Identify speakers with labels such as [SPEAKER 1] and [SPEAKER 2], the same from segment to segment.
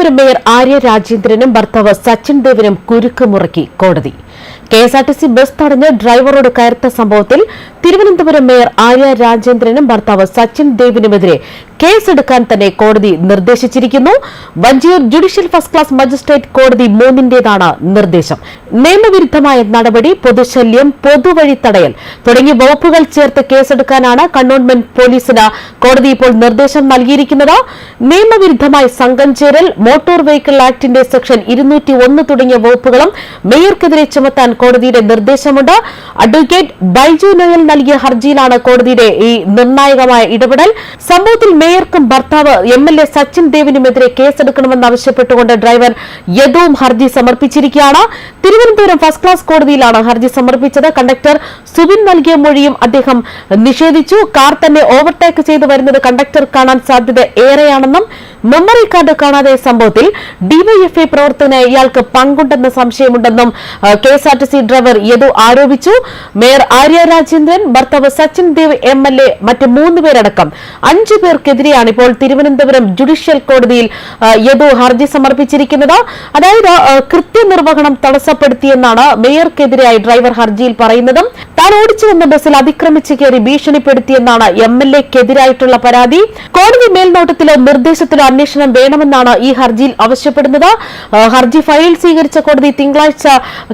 [SPEAKER 1] Thiruvananthapuram mayor Arya രാജേന്ദ്രനും ഭർത്താവ് സച്ചിൻ ദേവനും കുരുക്ക് മുറക്കി കോടതി. K S R T C bus തടഞ്ഞ് ഡ്രൈവറോട് കയർത്ത സംഭവത്തിൽ തിരുവനന്തപുരം മേയർ ആര്യ രാജേന്ദ്രനും ഭർത്താവ് സച്ചിൻ ദേവിനുമെതിരെ കേസെടുക്കാൻ തന്നെ കോടതി നിർദ്ദേശിച്ചിരിക്കുന്നു. Vanchiyoor judicial first class magistrate കോടതി മൂന്നിന്റേതാണ് നിർദ്ദേശം. നിയമവിരുദ്ധമായ നടപടി പൊതുശല്യം പൊതുവഴി തടയൽ തുടങ്ങിയ വകുപ്പുകൾ ചേർത്ത് കേസെടുക്കാനാണ് കണ്ണോൺമെന്റ് പോലീസിന് കോടതി ഇപ്പോൾ നിർദ്ദേശം നൽകിയിരിക്കുന്നത്. നിയമവിരുദ്ധമായി സംഘം ചേരൽ മോട്ടോർ വെഹിക്കിൾ ആക്ടിന്റെ സെക്ഷൻ ഇരുന്നൂറ്റി ഒന്ന് തുടങ്ങിയ വകുപ്പുകളും മേയർക്കെതിരെ ചുമത്താൻ കോടതിയുടെ നിർദ്ദേശമുണ്ട്. അഡ്വക്കേറ്റ് ബൈജു നോയൽ നൽകിയ ഹർജിയിലാണ് കോടതിയുടെ ഈ നിർണായകമായ ഇടപെടൽ. സംഭവത്തിൽ മേയർക്കും ഭർത്താവ് എം എൽ എ സച്ചിൻ ദേവിനുമെതിരെ കേസെടുക്കണമെന്നാവശ്യപ്പെട്ടുകൊണ്ട് ഡ്രൈവർ യദുവും ഹർജി സമർപ്പിച്ചിരിക്കുകയാണ്. തിരുവനന്തപുരം ഫസ്റ്റ് ക്ലാസ് കോടതിയിലാണ് ഹർജി സമർപ്പിച്ചത്. കണ്ടക്ടർ സുബിൻ നൽകിയ മൊഴിയും അദ്ദേഹം നിഷേധിച്ചു. കാർ തന്നെ ഓവർടേക്ക് ചെയ്തു വരുന്നത് കണ്ടക്ടർ കാണാൻ സാധ്യത ഏറെയാണെന്നും മെമ്മറി കാർഡ് കാണാതെ സംഭവത്തിൽ ഡിവൈഎഫ്ഐ പ്രവർത്തന ഇയാൾക്ക് പങ്കുണ്ടെന്ന സംശയമുണ്ടെന്നും K S R T C driver Yadu ആരോപിച്ചു. മേയർ ആര്യ രാജേന്ദ്രൻ ഭർത്താവ് Sachin Dev M L A മറ്റ് മൂന്ന് പേരടക്കം അഞ്ചു പേർക്കെതിരെയാണ് ഇപ്പോൾ തിരുവനന്തപുരം ജുഡീഷ്യൽ കോടതിയിൽ യദു ഹർജി സമർപ്പിച്ചിരിക്കുന്നത്. അതായത് കൃത്യനിർവഹണം തടസ്സപ്പെടുത്തിയെന്നാണ് മേയർക്കെതിരെയായി ഡ്രൈവർ ഹർജിയിൽ പറയുന്നതും. താൻ ഓടിച്ചു വന്ന ബസ്സിൽ അതിക്രമിച്ച് കയറി ഭീഷണിപ്പെടുത്തിയെന്നാണ് എം എൽ എക്കെതിരായിട്ടുള്ള പരാതി. കോടതി മേൽനോട്ടത്തിലോ നിർദ്ദേശത്തിലോ അന്വേഷണം വേണമെന്നാണ് ഈ ഹർജിയിൽ ആവശ്യപ്പെടുന്നത്. ഹർജി ഫയൽ സ്വീകരിച്ച കോടതി തിങ്കളാഴ്ച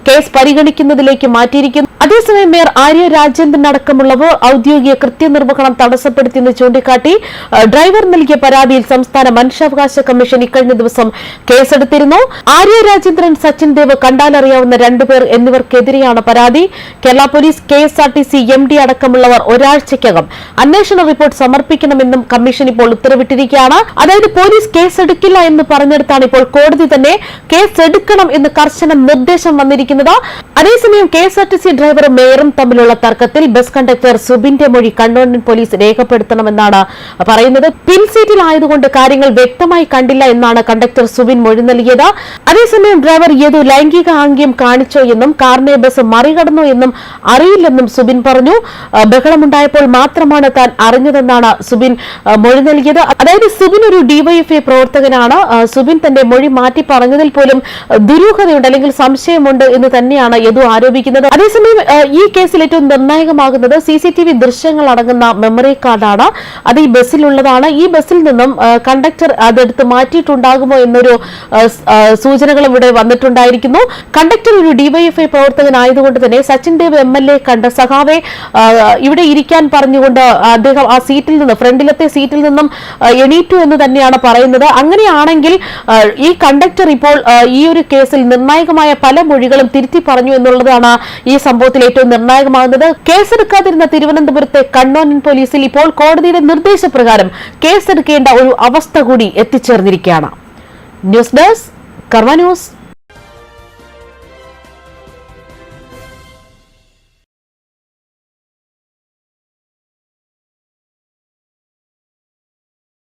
[SPEAKER 1] കേസ് പരിഗണിക്കുന്നതിലേക്ക് മാറ്റിയിരിക്കുന്നു. അതേസമയം മേയർ ആര്യ രാജേന്ദ്രൻ അടക്കമുള്ളവർ ഔദ്യോഗിക കൃത്യനിർവഹണം തടസ്സപ്പെടുത്തിയെന്ന് ചൂണ്ടിക്കാട്ടി ഡ്രൈവർ നൽകിയ പരാതിയിൽ സംസ്ഥാന മനുഷ്യാവകാശ കമ്മീഷൻ ഇക്കഴിഞ്ഞ ദിവസം കേസെടുത്തിരുന്നു. ആര്യ രാജേന്ദ്രൻ സച്ചിൻ ദേവ് കണ്ടാലറിയാവുന്ന രണ്ടുപേർ എന്നിവർക്കെതിരെയാണ് പരാതി. Kerala police K S R T C M D അടക്കമുള്ളവർ ഒരാഴ്ചയ്ക്കകം അന്വേഷണ റിപ്പോർട്ട് സമർപ്പിക്കണമെന്നും കമ്മീഷൻ ഇപ്പോൾ ഉത്തരവിട്ടിരിക്കുകയാണ്. അതായത് പോലീസ് കേസെടുക്കില്ല എന്ന് പറഞ്ഞെടുത്താണ് ഇപ്പോൾ കോടതി തന്നെ കേസെടുക്കണം എന്ന് കർശന നിർദ്ദേശം വന്നിരിക്കുന്നത്. അതേസമയം കെ ഡ്രൈവറും മേയറും തമ്മിലുള്ള തർക്കത്തിൽ ബസ് കണ്ടക്ടർ സുബിന്റെ മൊഴി കണ്ടോൺമെന്റ് പോലീസ് രേഖപ്പെടുത്തണമെന്നാണ് പറയുന്നത്. പിൻസീറ്റിൽ ആയതുകൊണ്ട് കാര്യങ്ങൾ വ്യക്തമായി കണ്ടില്ല എന്നാണ് കണ്ടക്ടർ സുബിൻ മൊഴി നൽകിയത്. അതേസമയം ഡ്രൈവർ ഏതു ലൈംഗിക ആംഗ്യം കാണിച്ചോ എന്നും കാറിനെ ബസ് മറികടന്നോ എന്നും അറിയില്ലെന്നും സുബിൻ പറഞ്ഞു. ബഹളമുണ്ടായപ്പോൾ മാത്രമാണ് താൻ അറിഞ്ഞതെന്നാണ് സുബിൻ മൊഴി നൽകിയത്. അതായത് സുബിൻ ഒരു ഡിവൈഎഫ്ഐ പ്രവർത്തകനാണ്. സുബിൻ തന്റെ മൊഴി മാറ്റി പറഞ്ഞതിൽ പോലും ദുരൂഹതയുണ്ട് അല്ലെങ്കിൽ സംശയമുണ്ട് എന്ന് തന്നെയാണ് യദു ആരോപിക്കുന്നത്. അതേസമയം ഈ കേസിൽ ഏറ്റവും നിർണായകമാകുന്നത് സി സി ടി വി ദൃശ്യങ്ങൾ അടങ്ങുന്ന മെമ്മറി കാർഡാണ് അത് ഈ ബസ്സിലുള്ളതാണ് ഈ ബസ്സിൽ നിന്നും കണ്ടക്ടർ അതെടുത്ത് മാറ്റിയിട്ടുണ്ടാകുമോ എന്നൊരു സൂചനകളും ഇവിടെ വന്നിട്ടുണ്ടായിരിക്കുന്നു. കണ്ടക്ടർ ഒരു ഡിവൈഎഫ്ഐ പ്രവർത്തകനായതുകൊണ്ട് തന്നെ Sachin Dev M L A കണ്ട സഖാവെ ആ, ഇവിടെ ഇരിക്കാൻ പറഞ്ഞുകൊണ്ട് അദ്ദേഹം ആ സീറ്റിൽ നിന്ന് ഫ്രണ്ടിലത്തെ സീറ്റിൽ നിന്നും എണീറ്റു എന്ന് തന്നെയാണ് പറയുന്നത്. അങ്ങനെയാണെങ്കിൽ ഈ കണ്ടക്ടർ ഇപ്പോൾ ഈ ഒരു കേസിൽ നിർണായകമായ പല മൊഴികളും തിരുത്തി പറഞ്ഞു എന്നുള്ളതാണ് ഈ സംഭവത്തിൽ ഏറ്റവും നിർണായകമാകുന്നത്. കേസെടുക്കാതിരുന്ന തിരുവനന്തപുരത്തെ കണ്ണോനൻ പോലീസിൽ ഇപ്പോൾ കോടതിയുടെ നിർദ്ദേശപ്രകാരം കേസെടുക്കേണ്ട ഒരു അവസ്ഥ കൂടി എത്തിച്ചേർന്നിരിക്കുകയാണ്. News desk Karma news.